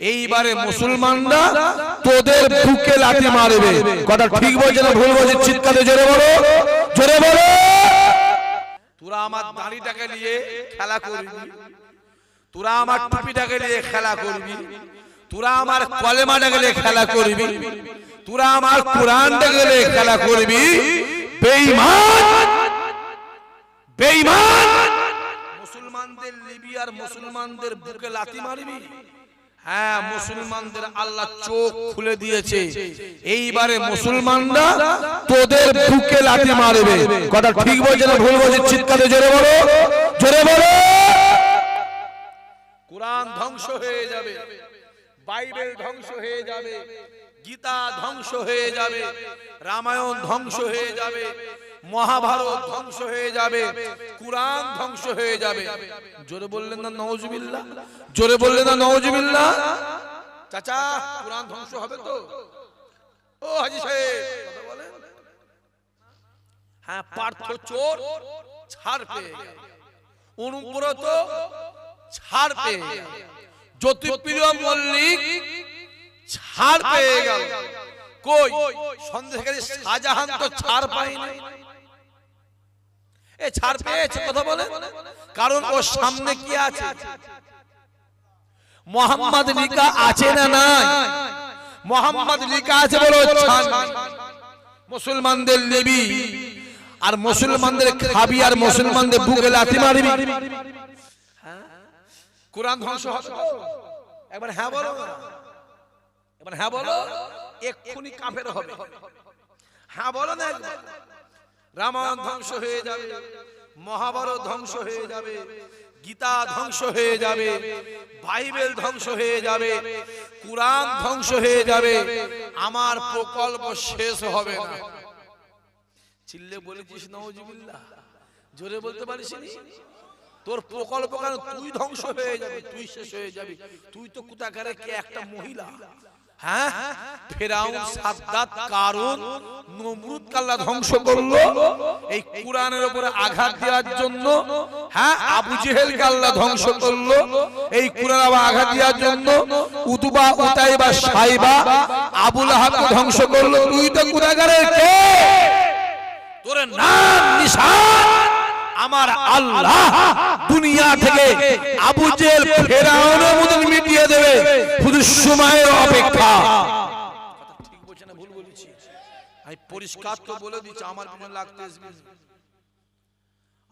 এইবারে মুসলমানরা তোদের বুকে লাঠি মারবে। কথা ঠিক বলছে না ভুল বলছে চিৎকারে জোরে বলো জোরে বলো। তোরা আমার দাড়িটাকে নিয়ে খেলা করবি। তোরা আমার টুপিটাকে নিয়ে খেলা করবি। তোরা আমার কলেমাটাকে নিয়ে খেলা করবি। তোরা আমার কোরআনটাকে নিয়ে খেলা করবি। বেঈমান বেঈমান। মুসলমানদের লিবিয়ার মুসলমানদের বুকে লাথি মারবি। হ্যাঁ মুসলমানদের আল্লাহ চোখ খুলে দিয়েছে। এইবারে মুসলমানরা তোদের বুকে লাথি মারবে। কথা ঠিক বলছে না ভুল বলছে চিৎকারে জোরে বলো। জোরে বলো। কোরআন ধ্বংস হয়ে যাবে। বাইবেল ধ্বংস হয়ে যাবে। গীতা ধ্বংস হয়ে যাবে। রামায়ণ ধ্বংস হয়ে যাবে। মহাভারত ধ্বংস হয়ে যাবে। কোরআন ধ্বংস হয়ে যাবে। জোরে বললেন না নওজবিল্লাহ। জোরে বললেন না নওজবিল্লাহ। চাচা কোরআন ধ্বংস হবে তো। ও হাজি সাহেব কথা বলেন। হ্যাঁ পার্থ চোর ছাড় পেয়ে গেল। অনুব্রত ছাড় পেয়ে গেল। জ্যোতিপ্রিয় মল্লিক ছাড় পেয়ে গেল। কই? সন্দেহকারী শাহজাহান তো ছাড় পায়নি। এ ছাড় পেয়েছে কথা বলে? কারণ ওর সামনে কি আছে? মোহাম্মদ লিখা আছে না নাই? মোহাম্মদ লিখা আছে বলো মুসলমানদের নেবি আর মুসলমানদের খাবি আর মুসলমানদের বুকে লাথি মারবি। কোরআন ধ্বংস হবে একবার হ্যাঁ বলো। এবার হ্যাঁ বলো। এক্ষুনি কাফের হবে। হ্যাঁ বলো না একবার। রামায়ণ ধ্বংস হয়ে যাবে, মহাভারত ধ্বংস হয়ে যাবে, গীতা ধ্বংস হয়ে যাবে, বাইবেল ধ্বংস হয়ে যাবে, কোরআন ধ্বংস হয়ে যাবে, আমার প্রকল্প শেষ হবে না। চিল্লে বলেছিস নওজিবিল্লাহ, জোরে বলতে পারিস? তোর প্রকল্প কেন তুই ধ্বংস হয়ে যাবি, তুই শেষ হয়ে যাবি? তুই তো কোথাকারে কে একটা মহিলা? হ্যাঁ? ফেরাউন সাদ্দাত কারুন নমরুদ কাল্লা ধ্বংস করল। এই কোরআনের উপরে আঘাত দেওয়ার জন্য হ্যাঁ? আবু জেহেল কাল্লা ধ্বংস করল। এই কোরআন আবার আঘাত দেওয়ার জন্য উতুবা উতাইবা সাইবা আবুল আহাব ধ্বংস করল। তুই তো কোথাকারে কে? তোর নাম নিশান আমার আল্লাহ। দুনিয়া থেকে আবু জেল ফেরাউনের মতন মিটিয়ে দেবে। শুধু সময়ের অপেক্ষা। ঠিক বলছে না ভুল বলেছি আমি পরিষ্কার তো বলে দিচ্ছি, আমার লাগতে।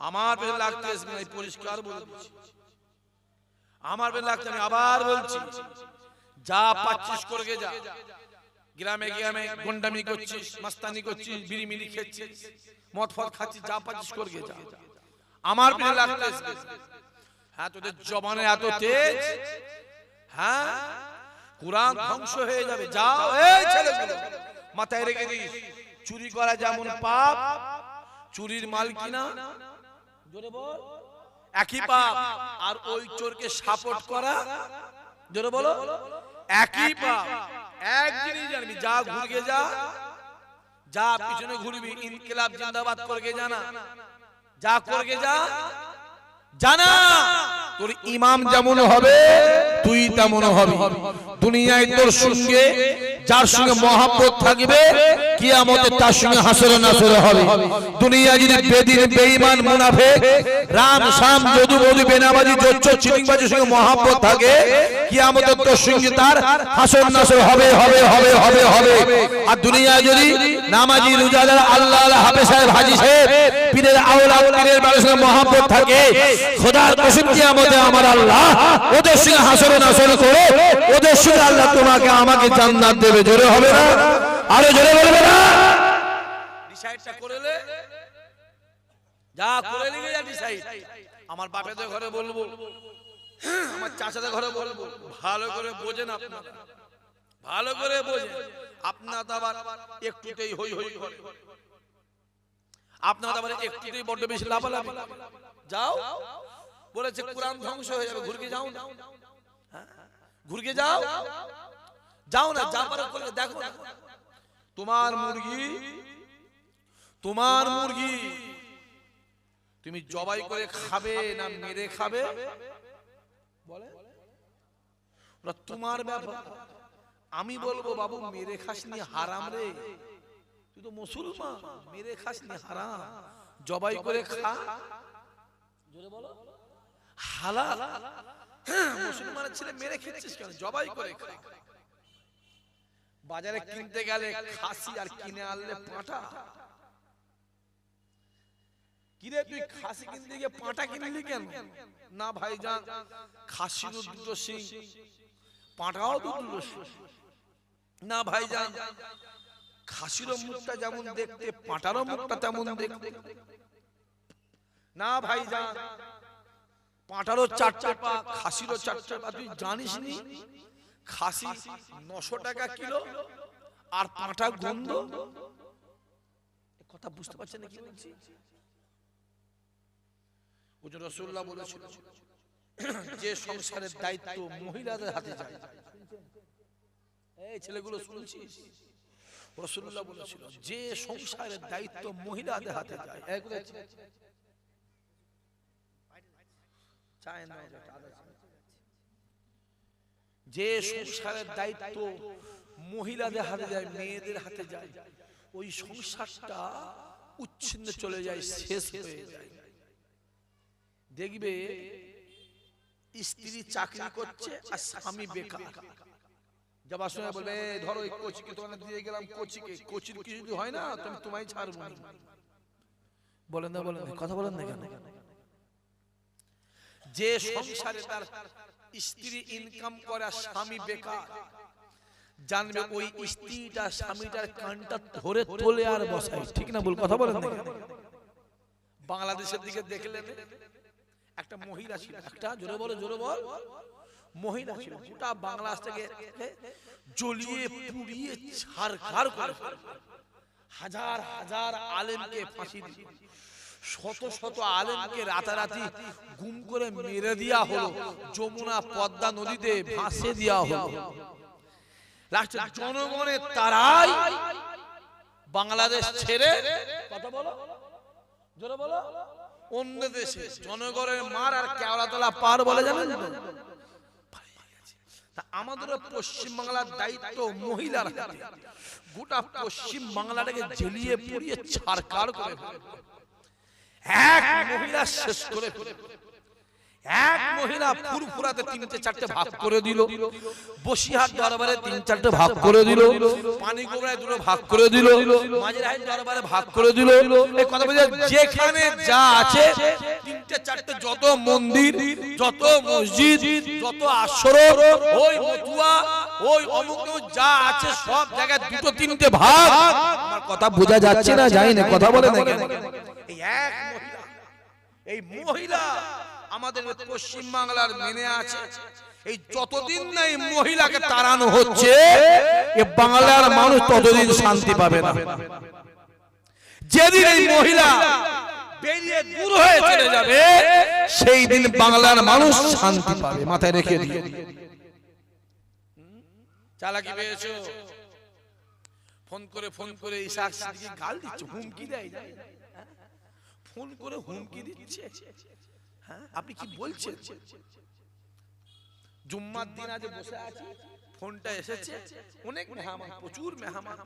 আমার লাগতে আসবি আমি পরিষ্কার বলে দিচ্ছি। আমার লাগতে আমি আবার বলছি, যা পাচ্ছিস করে যা। গ্রামে গ্রামে গুন্ডামি করছিস, মাস্তানি করছিস, বিড়ি মিড়ি মদ ফদ খাচ্ছিস, যা পাচ্ছিস করগে যা। আমার পেয়ে লাগতে আসবে। হ্যাঁ তোদের জবানে এত তেজ? হ্যাঁ? কোরআন ধ্বংস হয়ে যাবে। যাও। এই ছেলেগুলো মাথায় রেখে দিস। চুরি করা যেমন পাপ চুরির মাল কিনা? জোরে বল। একই পাপ আর ওই চোরকে সাপোর্ট করা? জোরে বলো। একই পাপ। এক জিনিস জানবি যা ঘুরগে যা যা পিছনে ঘুরবি ইনকিলাব জিন্দাবাদ করগে জানা। যা করবে যা। জানা তোর ইমাম যেমন হবে তুই তেমন হবে। দুনিয়ায় তোর সঙ্গে, যার সঙ্গে মহাব্বত থাকবে, কিয়ামতে তার সঙ্গে হাসরে নাসরে হবে। দুনিয়া যদি বেদিন, বেঈমান, মুনাফিক, রাম শাম যদু বধু বেনাবাজি জোচ্চ চিটিংবাজির সঙ্গে মহাব্বত থাকে, কিয়ামতে তোর সঙ্গে তার হাসর নাসর হবে হবে হবে হবে হবে। আর দুনিয়ায় যদি নামাজি, রোজাদার আল্লাহ আল্লাহ হাফেজ সাহেব, হাজি সাহেব, পীরের আওলাদ, পীরের বাড়ির সঙ্গে মহাব্বত থাকে, খোদার কসম কিয়ামতে আমার আল্লাহ ওদের সঙ্গে হাসরে নাসর করে, ওদের সঙ্গে আল্লাহ তোমাকে আমাকে জান্নাত দেবে। জোরে হবে না? আরও জোরে বলবে না? ডিসাইডটা যা করে যা ডিসাইড আমার বাপেদের ঘরে বলব। আমার চাচাদের ঘরে বলব। ভালো করে বোঝেন আপনারা। ভালো করে বোঝেন। আপনারা তো আবার একটুতেই হই হই করে। আপনারা আবার একটুতেই বড্ড বেশি লাফালাফি যাও। বলেছে, কোরআন ধ্বংস হয়ে যাবে। ঘুরকে যাও না। হ্যাঁ? ঘুরকে যাও। যাও না, যা পারো করে দেখো তোমার মুরগি তোমার মুরগি, তুমি জবাই করে খাবে না মেরে খাবে? বলে? ওরা তোমার ব্যাপার। আমি বলব, বাবু, মেরে খাসনি হারাম রে। তুই তো মুসলমান, মেরে খাসনি হারাম। জবাই করে খা। জোরে বলো। হালাল। মুসলমানের ছেলে মেরে খেয়েছিস কেন? জবাই করে খা। বাজারে কিনতে গেলে খাসি আর কিনে আনলে পাঁটা। কিরে তুই খাসি কিনতে গিয়ে পাঁটা কিনলি কেন? না ভাইজান খাসিরও দুটো সিং পাঁটাও দুটো সিং না ভাইজান খাসিরও মুখটা যেমন দেখতে পাঁটারও মুখটা তেমন দেখতে। না ভাই ভাইজান। পাঁটারও চারটে পা খাসিরও চারটে পা তুই জানিস নি খাসি নশো টাকা কিলো? আর পাঁটা গন্ধ? কথা বুঝতে পারছেন না কি বলছি? ওজন রসুল্লাহ বলেছিল যে সংসারের দায়িত্ব মহিলাদের হাতে যায়। এই ছেলেগুলো শুনছিস? রসুল্লাহ বলেছিল যে সংসারের দায়িত্ব মহিলাদের হাতে যায়। যে সংসারের দায়িত্ব মহিলাদের হাতে যায় মেয়েদের হাতে যায়। ওই সংসারটা উচ্ছিন্ন চলে যায় শেষ হয়ে যায়। দেখবে স্ত্রী চাকরি করছে আর স্বামী বেকার। যাবার সময় বলবে ধরো এই কোচিকে তোমাকে দিয়ে গেলাম কোচিকে কোচির কিছু যদি হয় না তুমি তোমায় ছাড়বো বলেন না বলেন কথা বলেন না কেন? যে সংসারে তার স্ত্রী ইনকাম করে, স্বামী বেকার, জানবে ওই স্ত্রীটা, স্বামীটার কানটা ধরে তোলে আর বসায় ঠিক না বল কথা বলেন বাংলাদেশের দিকে দেখলেন একটা মহিলা ছিল, একটা জোরে বলো, জোরে বল, মহিলা ছিল, গোটা বাংলাদেশ থেকে জ্বলিয়ে পুড়িয়ে ছারখার করে। হাজার হাজার আলেমকে ফাঁসি দিয়ে শত শত আলেমকে রাতারাতি গুম করে মেরে দেওয়া হলো যমুনা পদ্মা নদীতে ভাসে দেওয়া হলো। লাস্টে জনগণের তারাই বাংলাদেশ ছেড়ে কথা বলো। জোরে বলো। অন্য দেশে জনগণের মার আর কেওড়া তোলা পার বলে জানেন আমাদের পশ্চিম বাংলার দায়িত্ব মহিলার গোটা পশ্চিম বাংলাটাকে জ্বেলিয়ে পুড়িয়ে ছারকার করে। এক মহিলা শেষ করে। এক মহিলা ফুরফুরাতে তিনটে, চারটে ভাগ করে দিল। বসিরহাট দরবারে তিন, চারটে ভাগ করে দিল। পানি গোবরায় দুটো ভাগ করে দিল। মাঝেরহাট দরবারে ভাগ করে দিল। এই কথা বলছে, যেখানে যা আছে, তিনটে, চারটে যত মন্দির, যত মসজিদ, যত আশ্রম ওই মতুয়া, ওই অমুক যা আছে, সব জায়গায় দুটো, তিনটে ভাগ। আমার কথা বোঝা যাচ্ছে না যাই না, কথা বলে না এই এক মহিলা, এই মহিলা আমাদের পশ্চিম বাংলার মেনে আছে। এই যতদিন না এই মহিলাকে তাড়ানো হচ্ছে এ বাংলার মানুষ ততদিন শান্তি পাবে না। যেদিন এই মহিলা বেরিয়ে দূর হয়ে চলে যাবে সেই দিন বাংলার মানুষ শান্তি পাবে। মাথায় রেখে দিয়ে চালাকি পেয়েছ? ফোন করে ফোন করে ইসাক সিদ্দিকী গাল দিচ্ছে হুমকি দেয়? ফোন করে হুমকি দিচ্ছে? হ্যাঁ আপনি কি বলছেন? জুম্মার দিন আজ বসে আছি ফোনটা এসেছে। অনেক মেহমান প্রচুর মেহমান।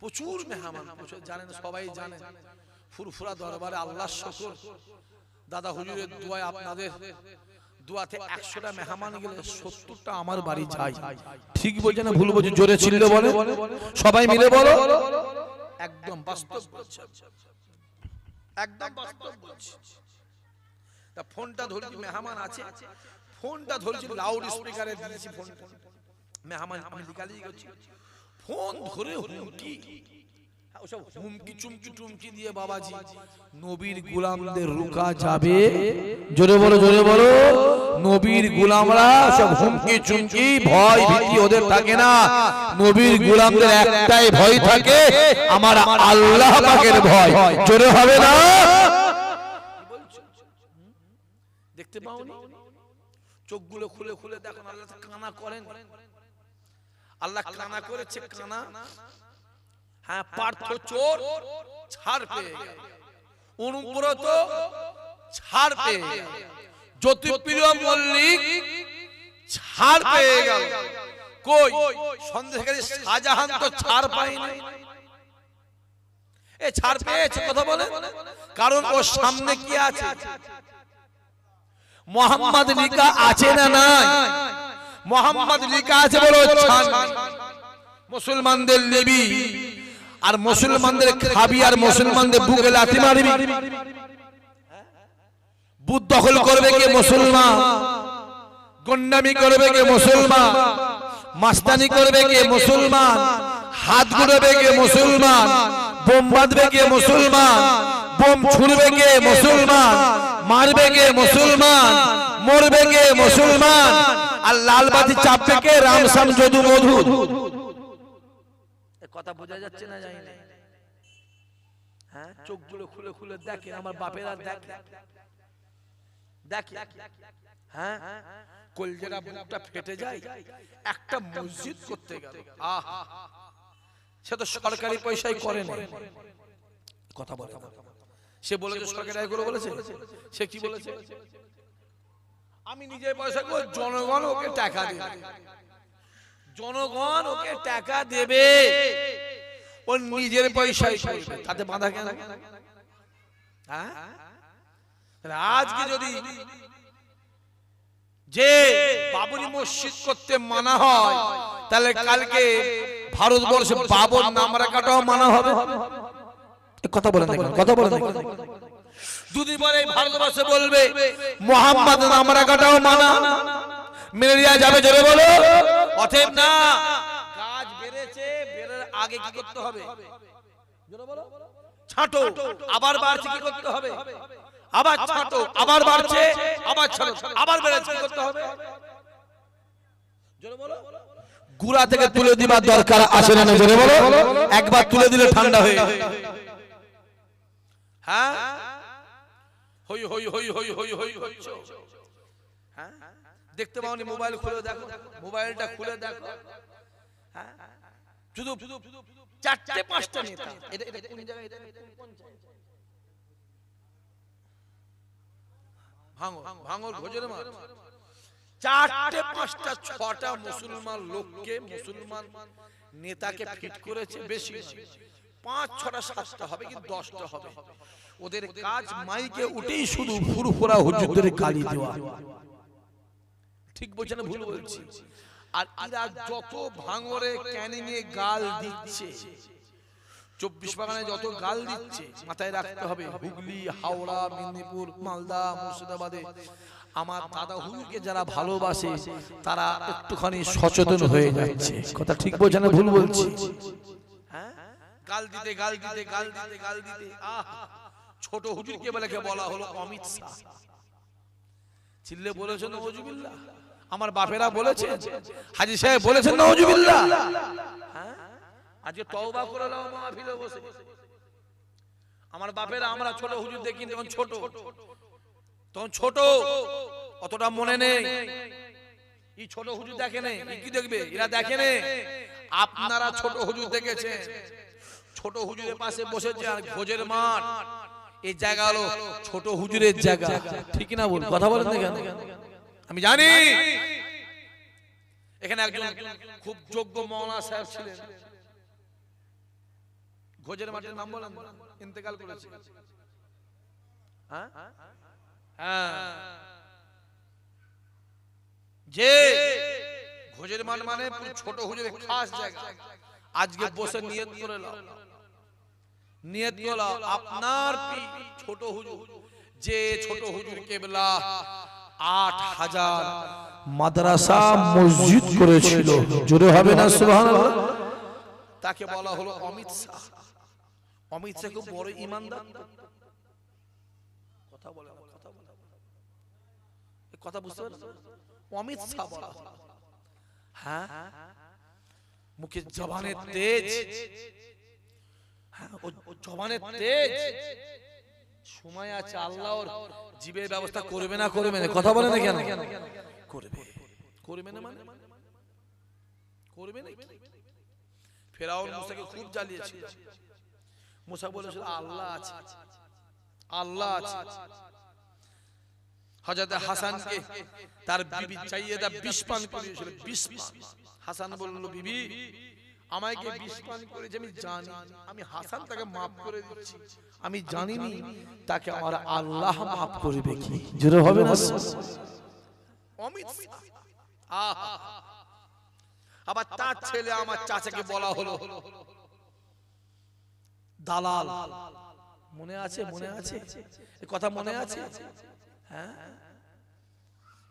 প্রচুর মেহমান প্রচুর জানেন সবাই জানেন। ফুরফুরা দরবারে আল্লাহ শকর। দাদা হুজুরের দোয়ায় আপনাদের দোয়াতে একশোটা মেহমান গেলে সত্তরটা আমার বাড়ি যায় ঠিক বলছে না? ভুল বলছে জোরে ছিল বলে? সবাই মিলে বলো। একদম বাস্তব একদম বাস্তব বলছে। তা ফোনটা ধরছি মেহমান আছে। ফোনটা ধরছি লাউড স্পিকারে দিয়েছি ফোনটা। মেহমান আমি লিখালি করছি। ফোন ধরে হুমকি। হ্যাঁ, ওসব হুমকি চুমকি টুমকি দিয়ে বাবাজি। নবীর গোলামদের রুকা যাবে। জোরে বলো জোরে বলো। নবীর গোলামরা সব হুমকি চুমকি ভয় ভীতি ওদের থাকে না। নবীর গোলামদের একটাই ভয় থাকে। আমার আল্লাহ পাকের ভয়। জোরে হবে না? দেখতে পাওনি? চোখগুলো খুলে খুলে দেখুন, আল্লাহ কানা করেন। আল্লাহ কানা করেছে কানা হ্যাঁ পার্থ চোর ছাড় পেয়ে। অনুব্রত ছাড় পেয়ে। জ্যোতিপ্রিয় মল্লিক ছাড় পেয়ে গেল। কই? সন্দেহকারী শাহজাহান তো ছাড় পায়নি। এ ছাড় পেয়েছে, কথা বলে কারণ ওর সামনে কি আছে? মোহাম্মদ লিখা আছে না নাই? মোহাম্মদ লিখা আছে বলো মুসলমানদের নেবি। আর মুসলমানদের খাবি আর মুসলমানদের বুকে লাথি মারবি। বুথ দখল করবে কে মুসলমান? গন্ডামি করবে কে মুসলমান? মাস্তানি করবে কে মুসলমান? হাত গুড়বে কে মুসলমান? বোম বাঁধবে কে মুসলমান? বোম ছুড়বে কে? মুসলমান। মারবে কে? মুসলমান। মরবে কে? মুসলমান। আর লালবাতি চাপবে কে? রামসাম যদু মধু। কথা বোঝা যাচ্ছে না জানি না। হ্যাঁ? চোখগুলো খুলে খুলে দেখেন, আমার বাপেরা দেখে। দেখে। হ্যাঁ? কলজেরা বুকটা ফেটে যায়, একটা মসজিদ করতে গেল। আহ! সে তো সরকারি পয়সায় করে না কথা বলে। সে বলেছে সরকারি আয় করে বলেছে। সে কি বলেছে? আমি নিজে পয়সা করে জনগণ ওকে টাকা দেবে। জনগণ ওকে টাকা দেবে। ও নিজের পয়সায় করবে। তাতে বাধা কেন? হ্যাঁ? আজকে যদি যে বাবরি মসজিদ করতে মানা হয় তাহলে কালকে ভারতবর্ষে বাবর নাম রাখাটাও মানা হবে। এ কথা না কথা না দুদিন পরে ভারতবর্ষে বলবে মোহাম্মদ নাম রাখাটাও মানা। মেনে নেওয়া যাবে জোরে বলো। অতএব না গাছ বেড়েছে বেড়ার আগে কি করতে হবে? জোরে বলো। ছাঁটো আবার বাড়ছে কি করতে হবে? আবার ছাঁটো আবার বাড়ছে আবার ছাঁটো আবার বেড়েছে কি করতে হবে? জোরে বলো। গুড়া থেকে তুলে দিবার দরকার আসে না জোরে বলো। একবার তুলে দিলে ঠান্ডা হয়ে। হ্যাঁ হই হই হই হই হই হই হই হ্যাঁ দেখতে পাওনি মোবাইল খুলে দেখো। মোবাইলটা খুলে দেখো। হ্যাঁ শুধু চারটে পাঁচটা নেতা এটা এটা কোন জায়গায় এটা কোন ভাঙর ভাঙর ভোজের মাঠ। চারটে পাঁচটা ছটা মুসলমান লোককে মুসলমান নেতাকে ফিট করেছে বেশি। নয়। পাঁচ ছটা সাতটা হবে কি দশটা হবে। ওদের কাজ মাইকে উঠেই শুধু ফুরফুরা হুজুরদের গালি দেওয়া। ঠিক বলছে না ভুল বলছি আর এরা যত ভাঙরে ক্যানিংয়ে গাল দিচ্ছে চব্বিশ বাগানে যত গাল দিচ্ছে মাথায় রাখতে হবে হুগলি হাওড়া মেদিনীপুর মালদা মুর্শিদাবাদে। আমার দাদা হুজুরকে যারা ভালোবাসে তারা একটুখানি সচেতন হয়ে যাচ্ছে। কথা ঠিক বলছে না ভুল বলছি। হ্যাঁ? গাল দিতে গাল দিতে গাল দিতে গাল দিতে। আহ, ছোট হুজুরকে বলে বলা হলো? অমিত শাহ। চিল্লে বলেছেন নজুবিল্লাহ আমার বাপেরা বলেছে, হাজি সাহেব বলেছেন নজুবিল্লাহ হ্যাঁ? আজকে তওবা করে নাও, মাহফিলে বসে। আমার বাপেরা, আমরা ছোট হুজুর দেখি, তখন ছোট। তখন ছোট। অতটা মনে নেই। এই ছোট হুজুর দেখে নেই ই কি দেখবে? এরা দেখে নেই আপনারা ছোট হুজুর দেখেছেন। ছোট হুজুরের পাশে বসেছে আর ভোজের মাঠ এই জায়গা হলো ছোট হুজুরের জায়গা। ঠিক না বল কথা বলেন না কেন? আমি জানি। এখানে একজন খুব যোগ্য মৌলানা সাহেব ছিলেন। ভোজের মাঠের নাম বলেন? ইন্তেকাল করেছে। হ্যাঁ? হ্যাঁ। যে ভোজের মাঠ মানে ছোট হুজুরের খাস জায়গা। আজকে বসে নিয়ত করে নিয়ত করে আপনার ছোট হুজুর। যে ছোট হুজুর কেবলা আট হাজার মাদ্রাসা মসজিদ করেছিল। জোরে হবে না সুবহানাল্লাহ? তাকে বলা হলো অমিত শাহ। অমিত শাহ খুব বড় ইমানদার। কথা বলে কথা বলে কথা বুঝতে পারছেন অমিত শাহ বলা হলো। হ্যাঁ? মুখে জবানের তেজ। হ্যাঁ, ও- জবানের তেজ। সময় আছে আল্লাহ ওর জীবের ব্যবস্থা করবে না করবে না কথা বলে না কেন? করবে। করবে না মানে? করবে না? ফেরাউন মুসাকে খুব জ্বালিয়েছিল মুসা বলেছিল আল্লাহ আছে। আল্লাহ আছে। হযরত হাসানকে তার বিবি চাইয়েদা বিষ পান করিয়েছিল। বিষ পান। হাসান বলল বিবি আমায় কে বিষ পান করেছে আমি জানি আমি হাসান তাকে মাফ করে দিচ্ছি। আমি জানিনি তাকে আমার আল্লাহ মাফ করবে কি জোরে হবে না? অমিত। আহা। আবার তার ছেলে আমার চাচাকে বলা হলো। দালাল। মনে আছে মনে আছে কথা মনে আছে। হ্যাঁ?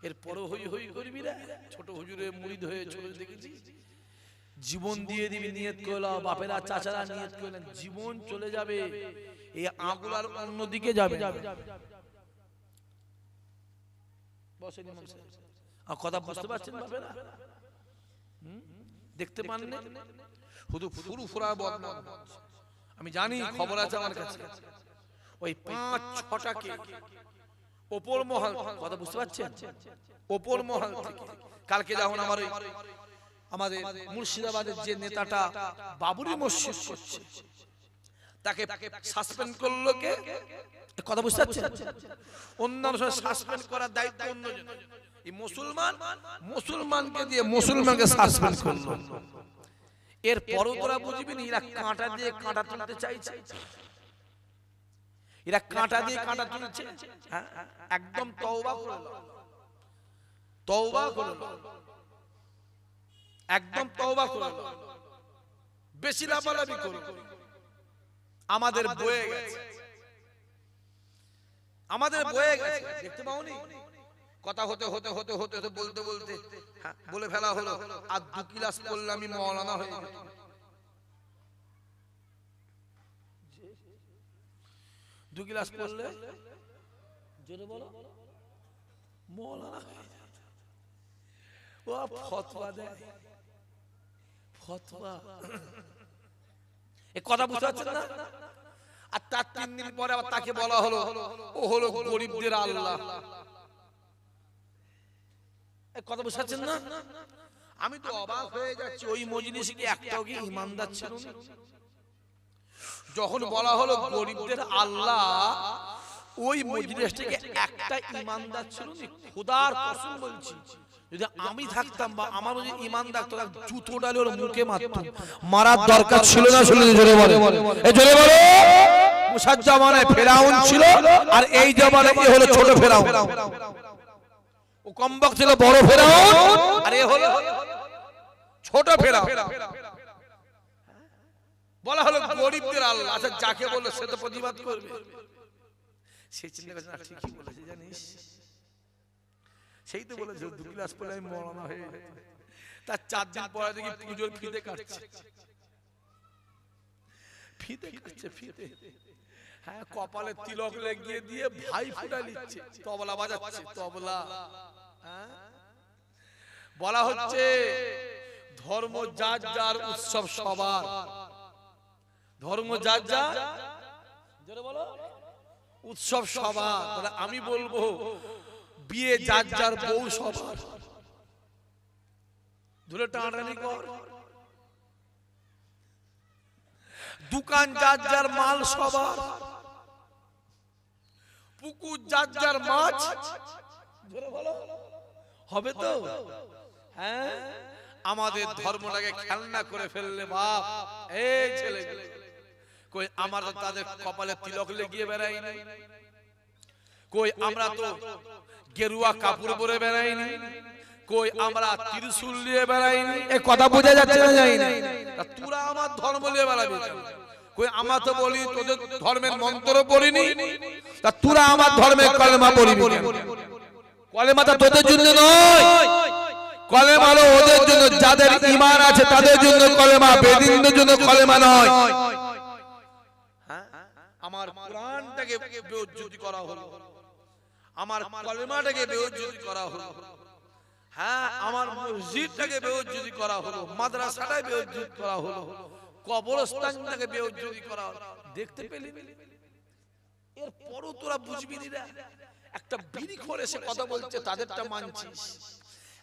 এরপরও হই হই করবি রে ছোট হুজুরে মুড়িদ হয়ে চলে দেখেছি। জীবন দিয়ে দিবি, নিয়ত করলাম বাপেরা, চাচারা নিয়ত করলেন জীবন চলে যাবে এই আগুলার অন্যদিকে যাবে আর কথা বুঝতে পারছেন বাপেরা? দেখতে পান না? শুধু ফুরু ফুরা বদনাম আমি জানি খবর আছে আমার কাছে। ওই পাঁচ ছটাকে ওপর মহল কথা বুঝতে পারছেন? ওপর মহল কালকে যখন আমার আমাদের মুর্শিদাবাদের যে নেতাটা বাবুরি মসজিদ করছে, তাকে সাসপেন্ড করল কে? কথা বুঝতে পারছেন? অন্যান্য সাসপেন্ড করার দায়িত্ব অন্যজন। এই মুসলমান মুসলমানকে দিয়ে মুসলমানকে সাসপেন্ড করল। এর পরও তোরা বুঝবি না, এরা কাঁটা দিয়ে কাঁটা তুলতে চাইছে। এরা কাঁটা দিয়ে কাঁটা তুলছে। হ্যাঁ? একদম তওবা করে তওবা করে একদম তওবা করে বেশি লাফালাফি করো আমাদের বয়ে গেছে। আমাদের বয়ে গেছে। দেখতে পাওনি? কথা হতে হতে হতে হতে হতে বলতে বলতে। হ্যাঁ, বলে ফেলা হলো আর দু কিলাস করলে আমি মৌলানা হয়ে যেতাম। দু গিলাস পড়লে? জোরে বলো। মৌলানা ও ফতোয়া দেয় ফতোয়া। এ কথা বুঝতে পারছেন না? আর তার তিন দিন পরে আবার তাকে বলা হলো ও হলো গরিবদের আল্লাহ। কথা বুঝতে পারছেন না? আমি তো অবাক হয়ে যাচ্ছি ওই মজলিসে কি একটাও কি ইমানদার ছিল না? যখন বলা হলো গরিবদের আল্লাহ ওই মজলিসটাকে একটা ইমানদার ছিল না? খোদার কসম বলছি। যদি আমি থাকতাম বা আমার যদি ইমানদার তো জুতো ডালে ওর মুখে মারতাম। মারার দরকার ছিল না শুনে জোরে বলে। এ জোরে বলে। মুসার জামানায় ফেরাউন ছিল আর এই জামানায় এ হলো ছোট ফেরাউন। ও কম্বক ছিল বড় ফেরাউন আর এ হলো ছোট ফেরা বলা হলো গরিবদের আল্লাহ। আচ্ছা যাকে বলল সে তো প্রতিবাদ করবে। সে চিন্তা করছে, না, ঠিকই বলেছে, জানিস? সেই তো বলেছে, দু ক্লাস পরে আমি মরনা হয়ে তার চার দিন পরে দেখি পুজোর ফিতে কাটছে। ফিতে কাটছে, ফিতে। হ্যাঁ কপালে তিলক লাগিয়ে দিয়ে ভাই ফুটা নিচ্ছে। তবলা বাজাচ্ছে, তবলা। হ্যাঁ? বলা হচ্ছে, ধর্ম যার যার উৎসব সবার। ধর্ম যার জোরে বলো। উৎসব সবার তাহলে আমি বলব বিয়ে যার যার বউ সবার। ধরে টানাটানি কর। দোকান যার যার মাল সবার। পুকুর যার যার মাছ। হবে তো? হ্যাঁ? আমাদের ধর্মটাকে খেলনা করে ফেললে বাপ। এই ছেলে কই আমরা তো তাদের কপালে তিলক লেগিয়ে বেড়াইনি। কই আমরা তো গেরুয়া কাপড় পরে বেড়াইনি। কই আমরা ত্রিশূল নিয়ে বেড়াইনি। এ কথা বোঝা যাচ্ছে না যাই না তোরা আমার ধর্ম নিয়ে বেড়াবি কই আমরা তো বলি তোদের ধর্মের মন্ত্র পড়িনি। তা তোরা আমার ধর্মের কলেমা পড়িবি কেন? কলেমাটা তোদের জন্য নয়। কলেমা হলো ওদের জন্য যাদের ইমান আছে তাদের জন্য কলেমা বেদিনদের জন্য কলেমা নয়। হ্যাঁ? আমার কোরআনটাকে বেউজ্জতি করা হলো। আমার কলেমাটাকে বেউজ্জতি করা হলো। হ্যাঁ আমার মসজিদটাকে বেউজ্জতি করা হলো। মাদ্রাসাটাকে বেউজ্জতি করা হলো। কবরস্থানটাকে বেউজ্জতি করা হলো। দেখতে পেলি? এর পরও তোরা বুঝবি না একটা বিড়ি করে সে কথা বলছে তাদেরটা মানছিস।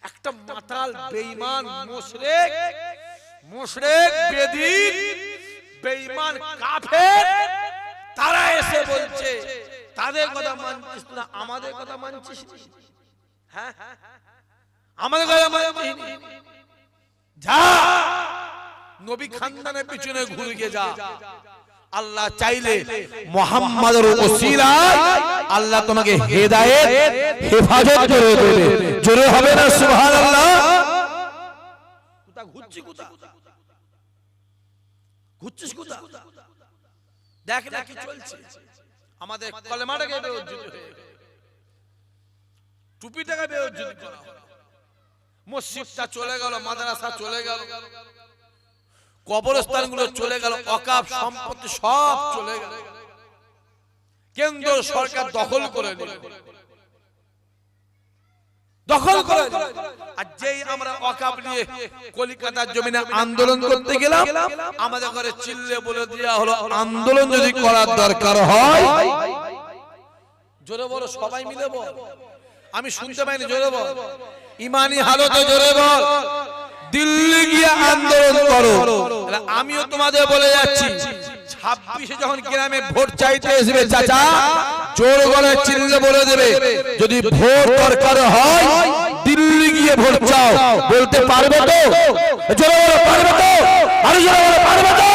একটা মাতাল বেঈমান মুশরিক। মুশরিক বেদিন বেঈমান কাফের। তারা এসে বলছে, তাদের কথা মানছিস না, আমাদের কথা মানছিস নি? হ্যাঁ আমাদের কথা মানছিস যা, নবী খানদানের পিছনে ঘুরে গিয়ে যা। আল্লাহ চাইলে মোহাম্মদের ওসিলায় আল্লাহ তোমাকে হেদায়েত, হেফাজত করে দেবে। জোরে হবে না, সুবহানাল্লাহ। কোথা ঘুরছি কোথা ঘুরছিস কোথা দেখ না কি চলছে। আমাদের কলেমাটাকে বেউজ্জুদ হয়ে টুপিটাকে বেউজ্জুদ করা মসজিদটা চলে গেল মাদ্রাসা চলে গেল। কবরস্থানগুলো চলে গেল অকাপ সম্পত্তি সব চলে গেল। কেন্দ্র সরকার দখল করে নিল। দখল করে। আর যেই আমরা অকাপ নিয়ে কলিকাতার জমিনে আন্দোলন করতে গেলাম আমাদের ঘরে চিল্লে বলে দেওয়া হলো আন্দোলন যদি করার দরকার হয় জোরে বলো সবাই মিলে বল। আমি শুনতে পাইনি জোরে বল। ইমানি হালতে জোরে বল। দিল্লি গিয়ে আন্দোলন করো। আমিও তোমাদের বলে যাচ্ছি। ছাব্বিশে যখন গ্রামে ভোট চাইতে আসবে চাচা জোর গলায় চিল্লে বলে দেবে। যদি ভোট দরকার হয় দিল্লি গিয়ে ভোট চাও। বলতে পারবে তো। জোরে বলো পারবে তো? আরও জোরে বলো পারবে তো?